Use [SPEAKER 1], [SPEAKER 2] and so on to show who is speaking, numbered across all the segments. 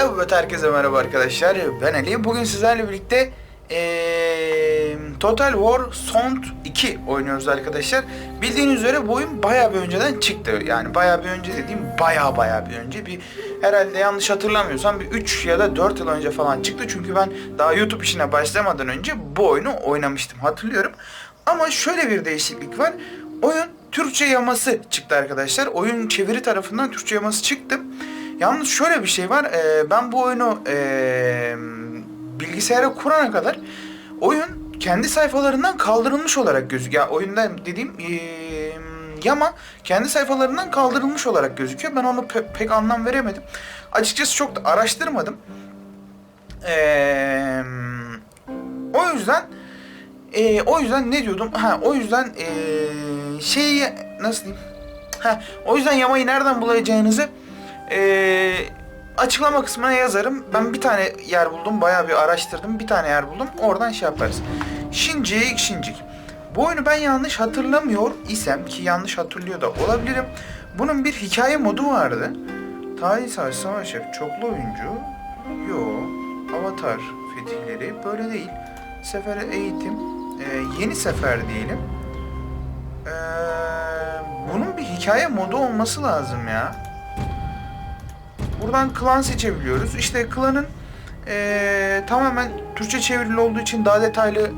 [SPEAKER 1] Evet herkese merhaba arkadaşlar. Ben Ali. Bugün sizlerle birlikte eee, Total War Sound 2 oynuyoruz arkadaşlar. Bildiğiniz üzere bu oyun bayağı bir önceden çıktı. Yani bayağı bir önce dediğim bayağı bayağı bir önce. Bir herhalde yanlış hatırlamıyorsam bir 3 ya da 4 yıl önce falan çıktı. Çünkü ben daha YouTube işine başlamadan önce bu oyunu oynamıştım hatırlıyorum. Ama şöyle bir değişiklik var. Oyun Türkçe yaması çıktı arkadaşlar. Oyun çeviri tarafından Türkçe yaması çıktı. Yalnız şöyle bir şey var. Ee, ben bu oyunu ee, bilgisayara kurana kadar oyun kendi sayfalarından kaldırılmış olarak gözüküyor. Ya oyunda dediğim ee, yama kendi sayfalarından kaldırılmış olarak gözüküyor. Ben onu pe- pek anlam veremedim. Açıkçası çok da araştırmadım. Ee, o yüzden ee, o yüzden ne diyordum? Ha o yüzden ee, şeyi nasıl diyeyim? Ha o yüzden yamayı nereden bulacağınızı ee, açıklama kısmına yazarım. Ben bir tane yer buldum. Bayağı bir araştırdım. Bir tane yer buldum. Oradan şey yaparız. Şincik şincik. Bu oyunu ben yanlış hatırlamıyor isem ki yanlış hatırlıyor da olabilirim. Bunun bir hikaye modu vardı. Tarih Savaş Savaş Şef, çoklu oyuncu. Yo. Avatar fetihleri. Böyle değil. Sefere eğitim. Ee, yeni sefer diyelim. Ee, bunun bir hikaye modu olması lazım ya. Buradan klan seçebiliyoruz. İşte klanın ee, tamamen Türkçe çevrili olduğu için daha detaylı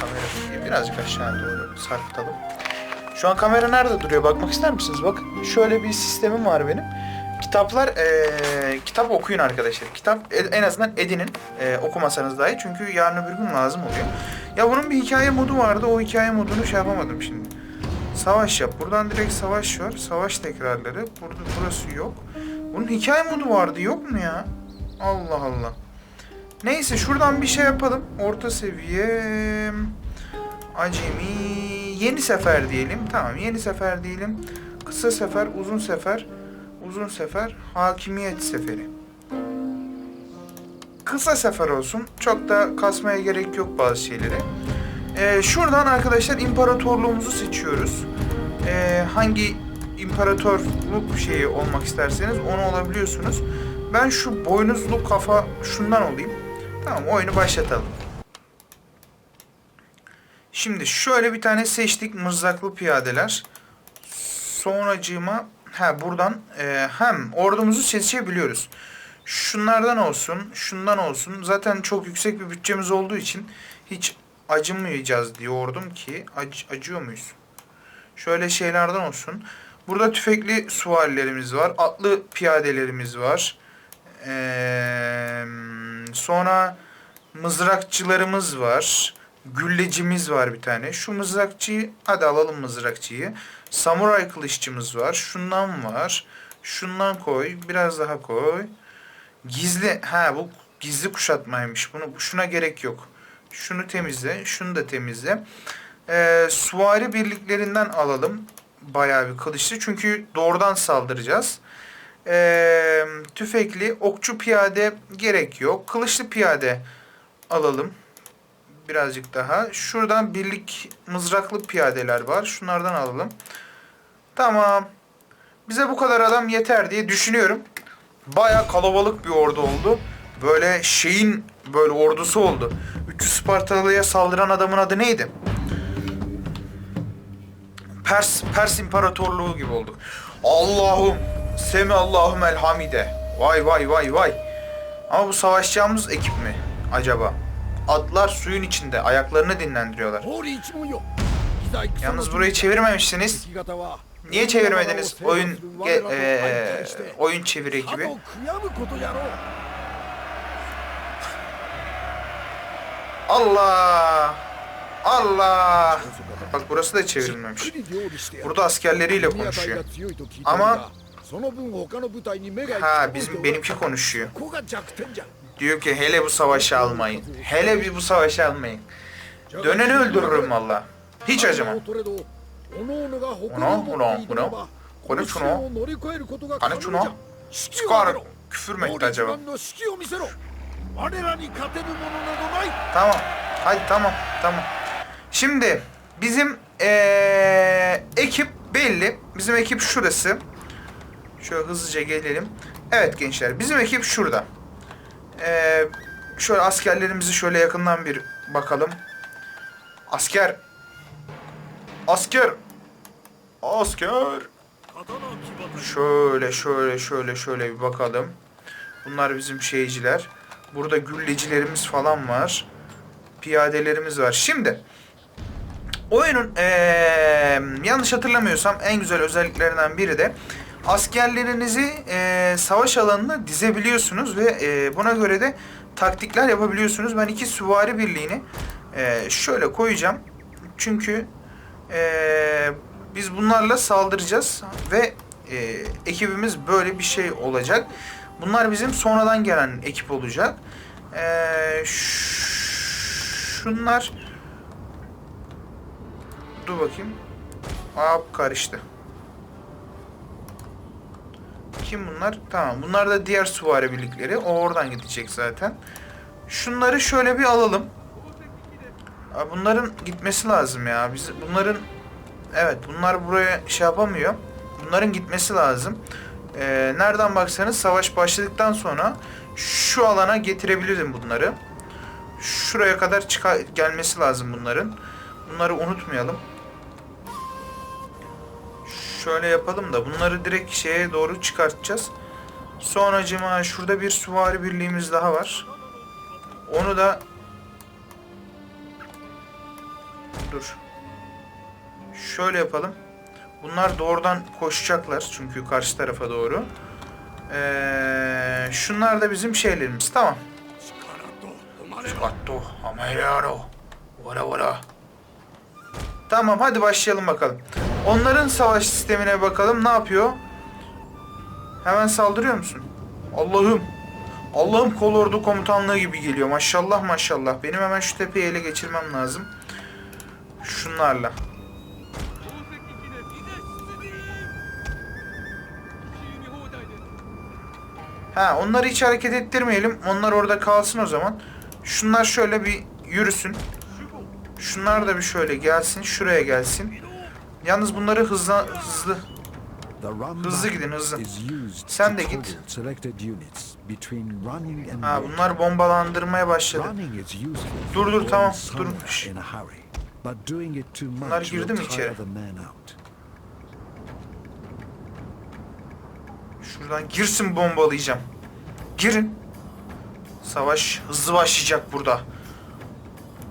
[SPEAKER 1] kamera birazcık aşağı doğru sarkıtalım. Şu an kamera nerede duruyor? Bakmak ister misiniz? Bak şöyle bir sistemim var benim. Kitaplar, ee, kitap okuyun arkadaşlar. Kitap en azından edinin. E, okumasanız dahi. Çünkü yarın öbür gün lazım oluyor. Ya bunun bir hikaye modu vardı. O hikaye modunu şey yapamadım şimdi. Savaş yap. Buradan direkt savaş var. Savaş tekrarları. Burada burası yok. Bunun hikaye modu vardı. Yok mu ya? Allah Allah. Neyse şuradan bir şey yapalım. Orta seviye acemi yeni sefer diyelim. Tamam yeni sefer diyelim. Kısa sefer, uzun sefer, uzun sefer, hakimiyet seferi. Kısa sefer olsun. Çok da kasmaya gerek yok bazı şeyleri. Ee, şuradan arkadaşlar imparatorluğumuzu seçiyoruz. Ee, hangi imparatorluk şeyi olmak isterseniz onu olabiliyorsunuz. Ben şu boynuzlu kafa şundan olayım. Tamam oyunu başlatalım. Şimdi şöyle bir tane seçtik mızraklı piyadeler. Sonracığıma ha buradan e, hem ordumuzu seçebiliyoruz. Şunlardan olsun, şundan olsun. Zaten çok yüksek bir bütçemiz olduğu için hiç acımayacağız diyordum ki ac- acıyor muyuz? Şöyle şeylerden olsun. Burada tüfekli süvarilerimiz var. Atlı piyadelerimiz var. Ee, sonra mızrakçılarımız var. Güllecimiz var bir tane. Şu mızrakçıyı hadi alalım mızrakçıyı. Samuray kılıççımız var. Şundan var. Şundan koy. Biraz daha koy. Gizli ha bu gizli kuşatmaymış. Bunu şuna gerek yok. Şunu temizle, şunu da temizle. Ee, suvari birliklerinden alalım. Bayağı bir kılıçlı. Çünkü doğrudan saldıracağız. Ee, tüfekli, okçu piyade gerek yok. Kılıçlı piyade alalım. Birazcık daha. Şuradan birlik mızraklı piyadeler var. Şunlardan alalım. Tamam. Bize bu kadar adam yeter diye düşünüyorum. Baya kalabalık bir ordu oldu. Böyle şeyin böyle ordusu oldu. 300 Spartalı'ya saldıran adamın adı neydi? Pers Pers İmparatorluğu gibi olduk. Allah'ım Semi Allahum el Hamide. Vay vay vay vay. Ama bu savaşacağımız ekip mi acaba? Atlar suyun içinde ayaklarını dinlendiriyorlar. Yalnız burayı çevirmemişsiniz. Niye çevirmediniz oyun eee, oyun çeviri ekibi? Allah! Allah! Bak burası da çevrilmemiş. Burada askerleriyle konuşuyor. Ama ha bizim benimki konuşuyor. Diyor ki hele bu savaşı almayın. Hele bir bu savaşı almayın. Döneni öldürürüm valla. Hiç acımam. Uno, uno, uno. Kone şunu. Kane şunu. Çıkar. Küfür mü etti acaba? Tamam. Hadi tamam. Tamam. Şimdi bizim eee, ekip belli. Bizim ekip şurası. Şöyle hızlıca gelelim. Evet gençler bizim ekip şurada. Ee, şöyle askerlerimizi şöyle yakından bir bakalım. Asker. Asker. Asker. Şöyle şöyle şöyle şöyle bir bakalım. Bunlar bizim şeyciler. Burada güllecilerimiz falan var. Piyadelerimiz var. Şimdi oyunun eee, yanlış hatırlamıyorsam en güzel özelliklerinden biri de askerlerinizi eee, savaş alanına dizebiliyorsunuz ve eee, buna göre de taktikler yapabiliyorsunuz. Ben iki süvari birliğini eee, şöyle koyacağım. Çünkü eee, biz bunlarla saldıracağız ve eee, ekibimiz böyle bir şey olacak. Bunlar bizim sonradan gelen ekip olacak. Ş- şunlar Dur bakayım. Aa karıştı. Kim bunlar? Tamam. Bunlar da diğer süvari birlikleri. O oradan gidecek zaten. Şunları şöyle bir alalım. Bunların gitmesi lazım ya. Biz bunların evet bunlar buraya şey yapamıyor. Bunların gitmesi lazım. Ee, nereden baksanız savaş başladıktan sonra şu alana getirebilirim bunları. Şuraya kadar gelmesi lazım bunların. Bunları unutmayalım. Şöyle yapalım da bunları direkt şeye doğru çıkartacağız. Sonracıma şurada bir süvari birliğimiz daha var. Onu da dur. Şöyle yapalım. Bunlar doğrudan koşacaklar çünkü karşı tarafa doğru. Ee, şunlar da bizim şeylerimiz. Tamam. Scatto, Amayaro. Vara vara. Tamam hadi başlayalım bakalım. Onların savaş sistemine bakalım ne yapıyor? Hemen saldırıyor musun? Allah'ım. Allah'ım kolordu komutanlığı gibi geliyor. Maşallah maşallah. Benim hemen şu tepeyi ele geçirmem lazım. Şunlarla. Ha onları hiç hareket ettirmeyelim. Onlar orada kalsın o zaman. Şunlar şöyle bir yürüsün. Şunlar da bir şöyle gelsin. Şuraya gelsin. Yalnız bunları hızlı hızlı
[SPEAKER 2] Hızlı gidin hızlı.
[SPEAKER 1] Sen de git. Ha bunlar bombalandırmaya başladı.
[SPEAKER 2] Dur dur tamam dur.
[SPEAKER 1] Bunlar girdi mi içeri? Şuradan girsin bombalayacağım. Girin. Savaş hızlı başlayacak burada.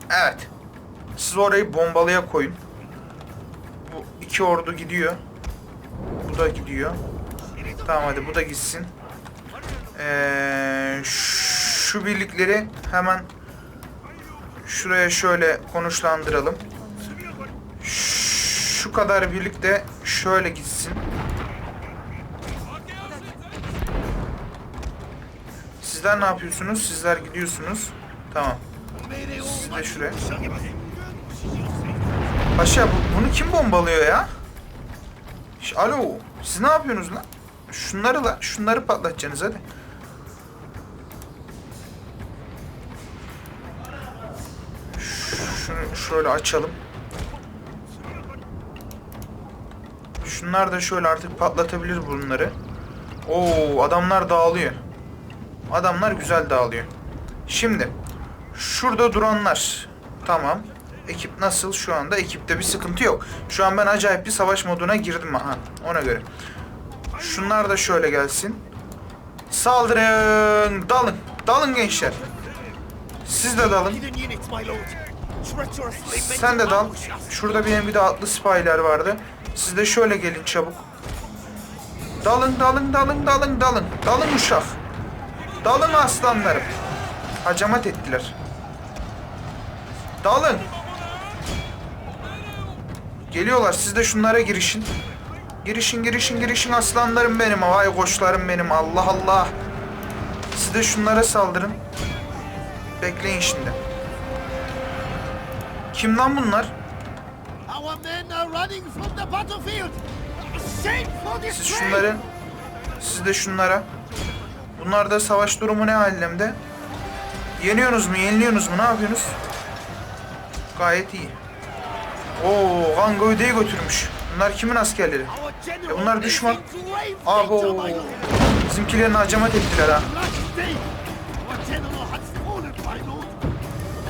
[SPEAKER 1] Evet. Siz orayı bombalaya koyun. Bu iki ordu gidiyor. Bu da gidiyor. Tamam hadi bu da gitsin. Ee, şu birlikleri hemen şuraya şöyle konuşlandıralım. Şu kadar birlik de şöyle gitsin. Sizler ne yapıyorsunuz? Sizler gidiyorsunuz. Tamam. Siz de şuraya. Paşa bu- bunu kim bombalıyor ya? Ş- Alo. Siz ne yapıyorsunuz lan? Şunları la. Şunları patlatacaksınız hadi. Şunu şöyle açalım. Şunlar da şöyle artık patlatabilir bunları. Oo adamlar dağılıyor. Adamlar güzel dağılıyor. Şimdi şurada duranlar. Tamam. Ekip nasıl şu anda? Ekipte bir sıkıntı yok. Şu an ben acayip bir savaş moduna girdim aha ona göre. Şunlar da şöyle gelsin. Saldırın! Dalın! Dalın gençler. Siz de dalın. Sen de dal. Şurada bir de atlı sipahiler vardı. Siz de şöyle gelin çabuk. Dalın, dalın, dalın, dalın, dalın. Dalın uşak. Dalın aslanlarım. Hacamat ettiler. Dalın. Geliyorlar. Siz de şunlara girişin. Girişin, girişin, girişin aslanlarım benim. Vay koçlarım benim. Allah Allah. Siz de şunlara saldırın. Bekleyin şimdi. Kim lan bunlar? Siz şunları, siz de şunlara. Bunlar da savaş durumu ne halimde? Yeniyorsunuz mu, yeniliyorsunuz mu, ne yapıyorsunuz? Gayet iyi. Oo, Van Goghd'u götürmüş. Bunlar kimin askerleri? E bunlar düşman. Abo, bizimkilerini hacamat ettiler ha.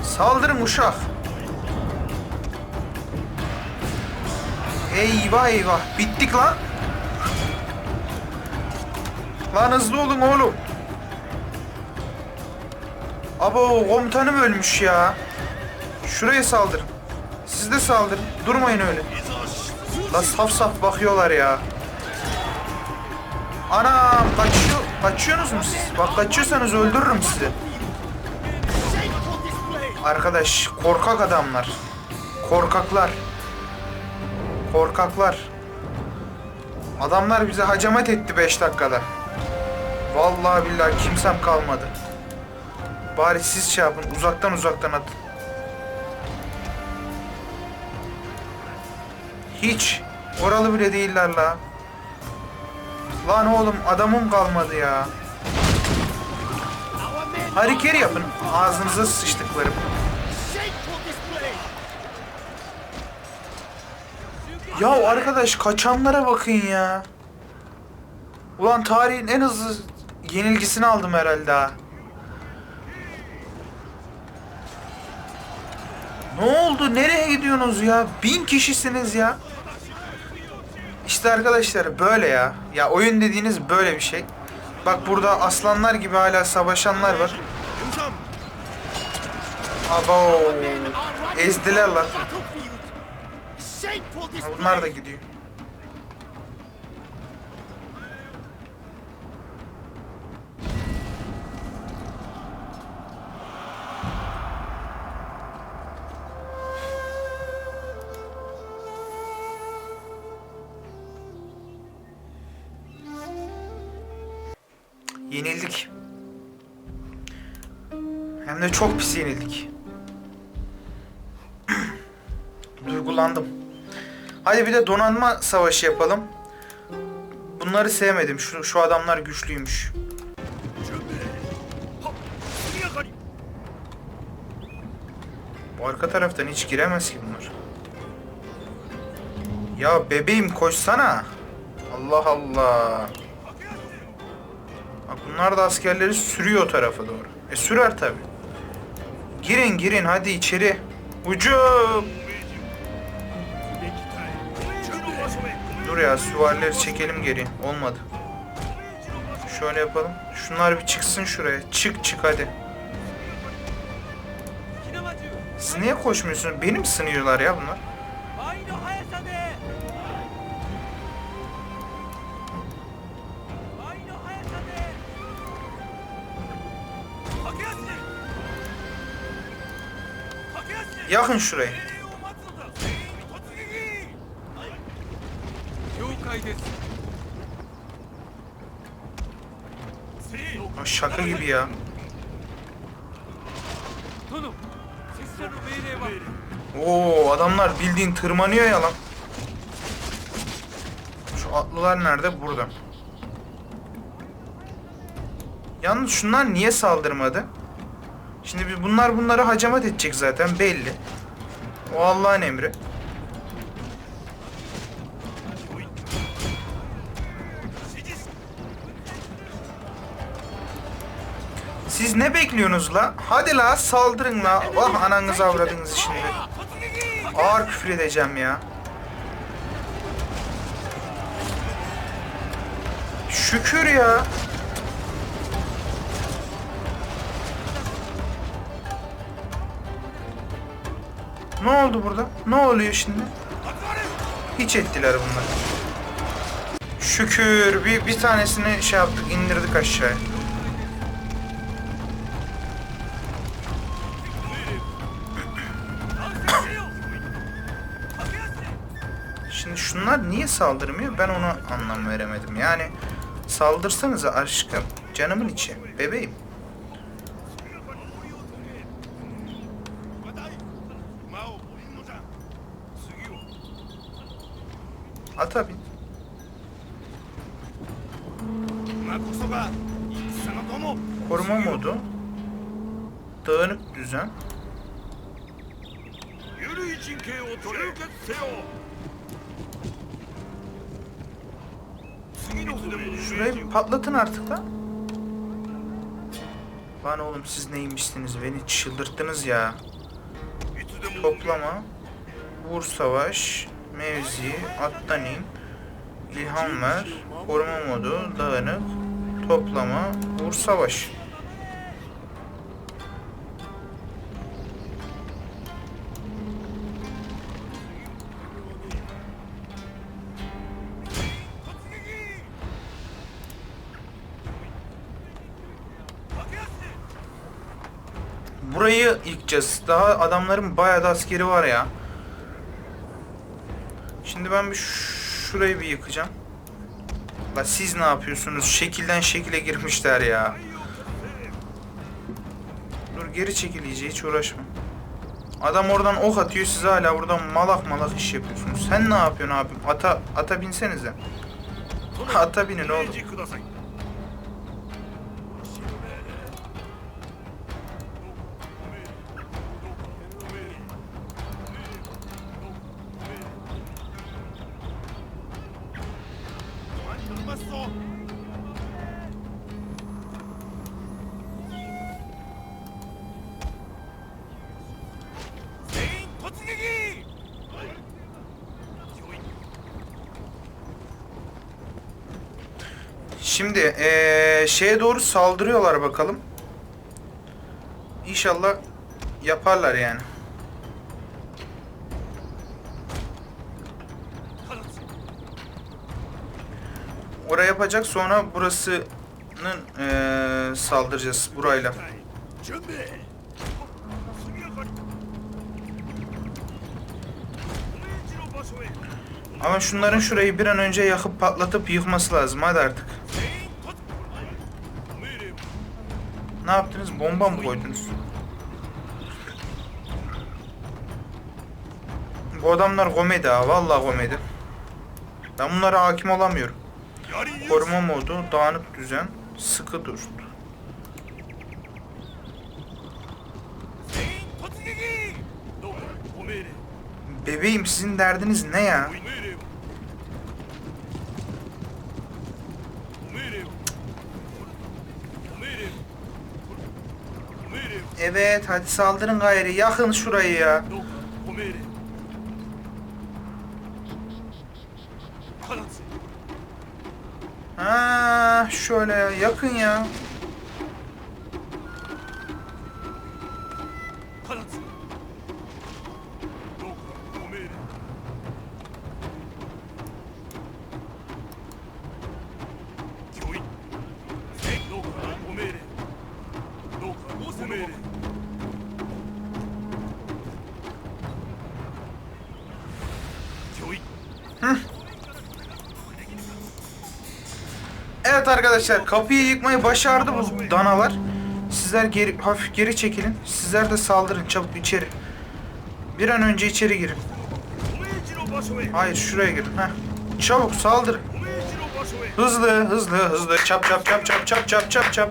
[SPEAKER 1] Saldırın uşak. Eyvah eyvah. Bittik lan. Lan hızlı olun oğlum. Abo komutanım ölmüş ya. Şuraya saldırın. Siz de saldırın. Durmayın öyle. La saf saf bakıyorlar ya. Anam kaçıyor. Kaçıyorsunuz mu siz? Bak kaçıyorsanız öldürürüm sizi. Arkadaş korkak adamlar. Korkaklar. Korkaklar. Adamlar bize hacamat etti 5 dakikada. Vallahi billahi kimsem kalmadı. Bari siz şey yapın uzaktan uzaktan atın. Hiç. Oralı bile değiller la. Lan oğlum adamım kalmadı ya. Harikeri yapın. Ağzınıza sıçtıklarım. Ya arkadaş kaçanlara bakın ya. Ulan tarihin en hızlı yenilgisini aldım herhalde ha. Ne oldu? Nereye gidiyorsunuz ya? Bin kişisiniz ya. İşte arkadaşlar böyle ya. Ya oyun dediğiniz böyle bir şey. Bak burada aslanlar gibi hala savaşanlar var. Abo. Ezdiler lan. Bunlar da gidiyor. Yenildik. Hem de çok pis yenildik. Duygulandım. Hadi bir de donanma savaşı yapalım. Bunları sevmedim. Şu, şu adamlar güçlüymüş. Bu arka taraftan hiç giremez ki bunlar. Ya bebeğim koşsana. Allah Allah. Bunlar da askerleri sürüyor o tarafa doğru. E sürer tabi. Girin girin hadi içeri. Ucum. Dur ya süvarileri çekelim geri. Olmadı. Şöyle yapalım. Şunlar bir çıksın şuraya. Çık çık hadi. Siz niye koşmuyorsunuz? Benim sınıyorlar ya bunlar. Yakın şurayı. Aa, şaka gibi ya. Oo adamlar bildiğin tırmanıyor ya lan. Şu atlılar nerede? Burada. Yalnız şunlar niye saldırmadı? Şimdi bir bunlar bunları hacamat edecek zaten belli. O Allah'ın emri. Siz ne bekliyorsunuz la? Hadi la saldırın la. Vah ananızı avradınız şimdi. Ağır küfür edeceğim ya. Şükür ya. Ne oldu burada? Ne oluyor şimdi? Hiç ettiler bunlar. Şükür bir, bir tanesini şey yaptık indirdik aşağıya. Şimdi şunlar niye saldırmıyor ben ona anlam veremedim. Yani saldırsanıza aşkım. Canımın içi. Bebeğim. oldu. Dağınık düzen. Şurayı patlatın artık lan. Lan oğlum siz neymişsiniz beni çıldırttınız ya. Toplama. Vur savaş. Mevzi. Attan in. İlham ver. Koruma modu. Dağınık. Toplama. Vur savaş. Burayı yıkacağız. Daha adamların bayağı da askeri var ya. Şimdi ben bir şurayı bir yıkacağım. La siz ne yapıyorsunuz? Şekilden şekile girmişler ya. Dur geri çekil iyice hiç uğraşma. Adam oradan ok atıyor siz hala buradan malak malak iş yapıyorsunuz. Sen ne yapıyorsun abim? Ata ata binsenize. Ata binin oğlum. Şimdi ee, şeye doğru saldırıyorlar bakalım. İnşallah yaparlar yani. Oraya yapacak sonra burasının ee, saldıracağız burayla. Ama şunların şurayı bir an önce yakıp patlatıp yıkması lazım. Hadi artık. Bomba mı koydunuz? Bu adamlar komedi ha. Valla komedi. Ben bunlara hakim olamıyorum. Koruma modu, dağınık düzen, sıkı dur. Bebeğim sizin derdiniz ne ya? Evet hadi saldırın gayri. Yakın şurayı ya. Ha şöyle ya. Yakın ya. arkadaşlar kapıyı yıkmayı başardı bu danalar. Sizler geri, hafif geri çekilin. Sizler de saldırın çabuk içeri. Bir an önce içeri girin. Hayır şuraya girin. Heh. Çabuk saldırın. Hızlı hızlı hızlı çap çap çap çap çap çap çap çap.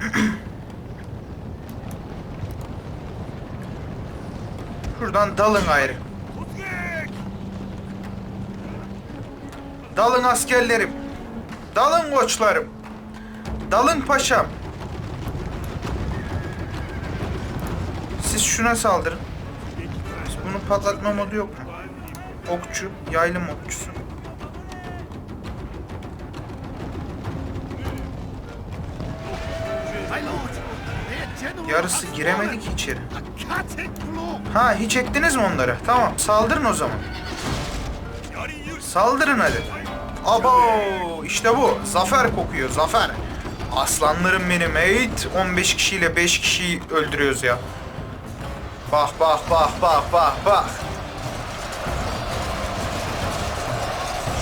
[SPEAKER 1] Şuradan dalın
[SPEAKER 3] gayrı.
[SPEAKER 1] Dalın askerlerim. Dalın koçlarım. Dalın paşam. Siz şuna saldırın. Bunu patlatma modu yok mu? Okçu, yaylım okçusu. Yarısı giremedik içeri. Ha hiç ettiniz mi onları? Tamam saldırın o zaman. Saldırın hadi. Abo işte bu. Zafer kokuyor zafer. Aslanlarım benim eğit. 15 kişiyle 5 kişiyi öldürüyoruz ya. Bak bak bak bak bak bak.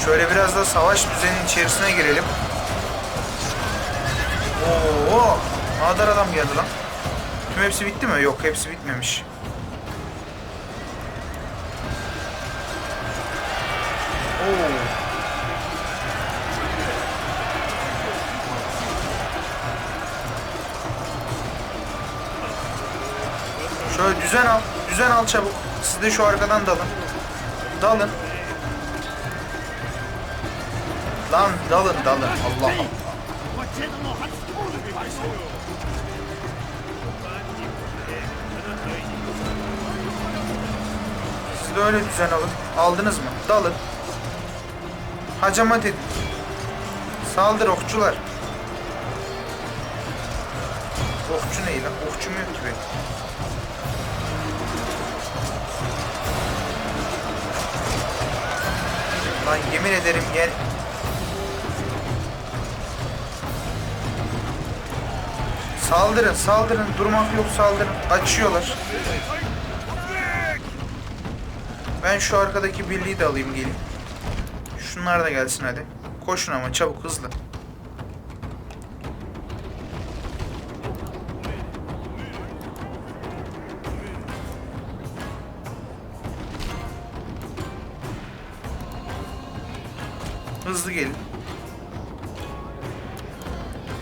[SPEAKER 1] Şöyle biraz da savaş düzeninin içerisine girelim. Oo, ne adam geldi lan. Tüm hepsi bitti mi? Yok hepsi bitmemiş. Oo. Şöyle düzen al. Düzen al çabuk. Siz de şu arkadan dalın. Dalın. Lan dalın dalın. Allah Allah. Siz de öyle düzen alın. Aldınız mı? Dalın. Hacamat edin. Saldır okçular. Okçu ne lan? Okçum yok ki benim. Lan yemin ederim yer... Saldırın, saldırın. Durmak yok, saldırın. Açıyorlar. Ben şu arkadaki birliği de alayım gelin. Şunlar da gelsin hadi. Koşun ama çabuk. Hızlı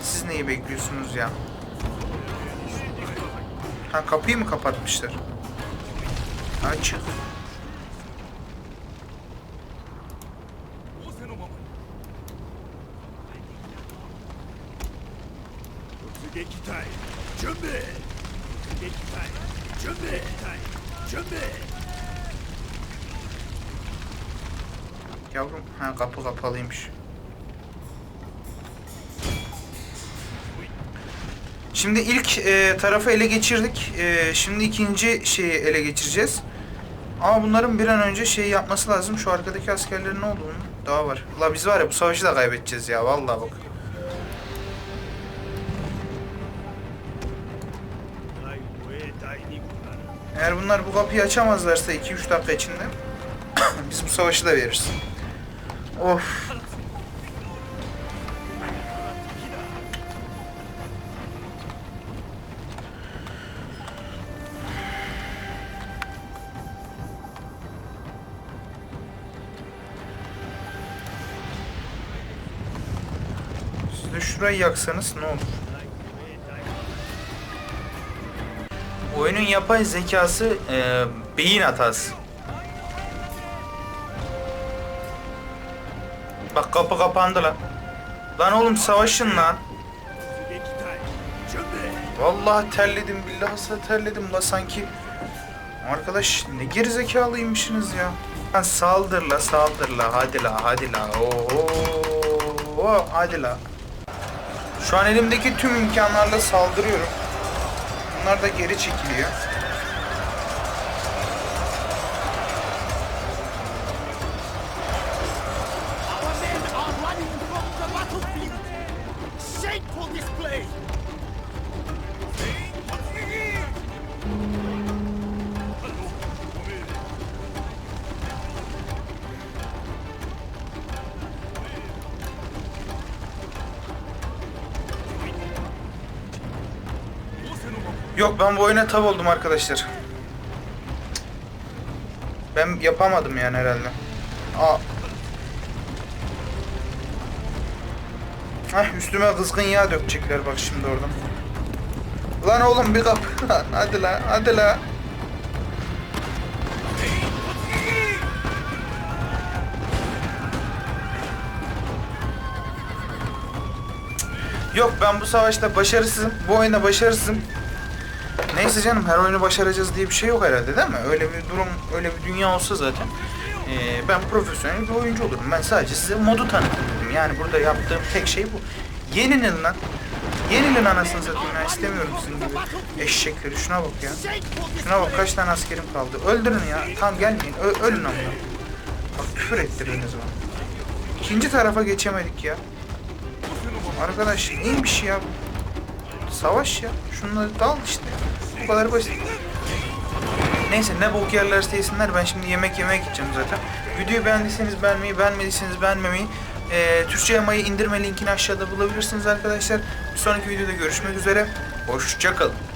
[SPEAKER 1] Siz neyi bekliyorsunuz ya? Ha kapıyı mı kapatmışlar? Açık. Yavrum, ha kapı kapalıymış. Şimdi ilk e, tarafı ele geçirdik. E, şimdi ikinci şeyi ele geçireceğiz. Ama bunların bir an önce şey yapması lazım. Şu arkadaki askerlerin ne olduğunu daha var. La biz var ya bu savaşı da kaybedeceğiz ya vallahi bak. Eğer bunlar bu kapıyı açamazlarsa 2-3 dakika içinde biz bu savaşı da veririz. Of. şurayı yaksanız ne olur? Oyunun yapay zekası e, beyin hatası. Bak kapı kapandı lan. Lan oğlum savaşın lan. Vallahi terledim billahi terledim la sanki. Arkadaş ne gerizekalıymışsınız ya. Lan saldırla saldırla hadi la hadi la. Oo, hadi la. Şu an elimdeki tüm imkanlarla saldırıyorum. Bunlar da geri çekiliyor. Yok ben bu oyuna tav oldum arkadaşlar. Ben yapamadım yani herhalde. Aa. Hah üstüme kızgın yağ dökecekler bak şimdi oradan. Lan oğlum bir kapı. lan. hadi la hadi la. Yok ben bu savaşta başarısızım. Bu oyunda başarısızım. Neyse canım her oyunu başaracağız diye bir şey yok herhalde değil mi? Öyle bir durum, öyle bir dünya olsa zaten ee, ben profesyonel bir oyuncu olurum. Ben sadece size modu tanıtım. Yani burada yaptığım tek şey bu. Yeninin lan. Yenilin anasını satayım ya. istemiyorum sizin gibi eşekleri. Şuna bak ya. Şuna bak kaç tane askerim kaldı. Öldürün ya. Tamam gelmeyin. Ö- ölün ama. Bak küfür ettirdiniz bana. İkinci tarafa geçemedik ya. Arkadaş neymiş ya? Savaş ya. Şunları dal işte. Bu kadar basit. Neyse ne bok yerlerse yesinler. Ben şimdi yemek yemeye gideceğim zaten. Videoyu beğendiyseniz beğenmeyi, beğenmediyseniz beğenmemeyi. Ee, Türkçe yamayı indirme linkini aşağıda bulabilirsiniz arkadaşlar. Bir sonraki videoda görüşmek üzere. Hoşçakalın.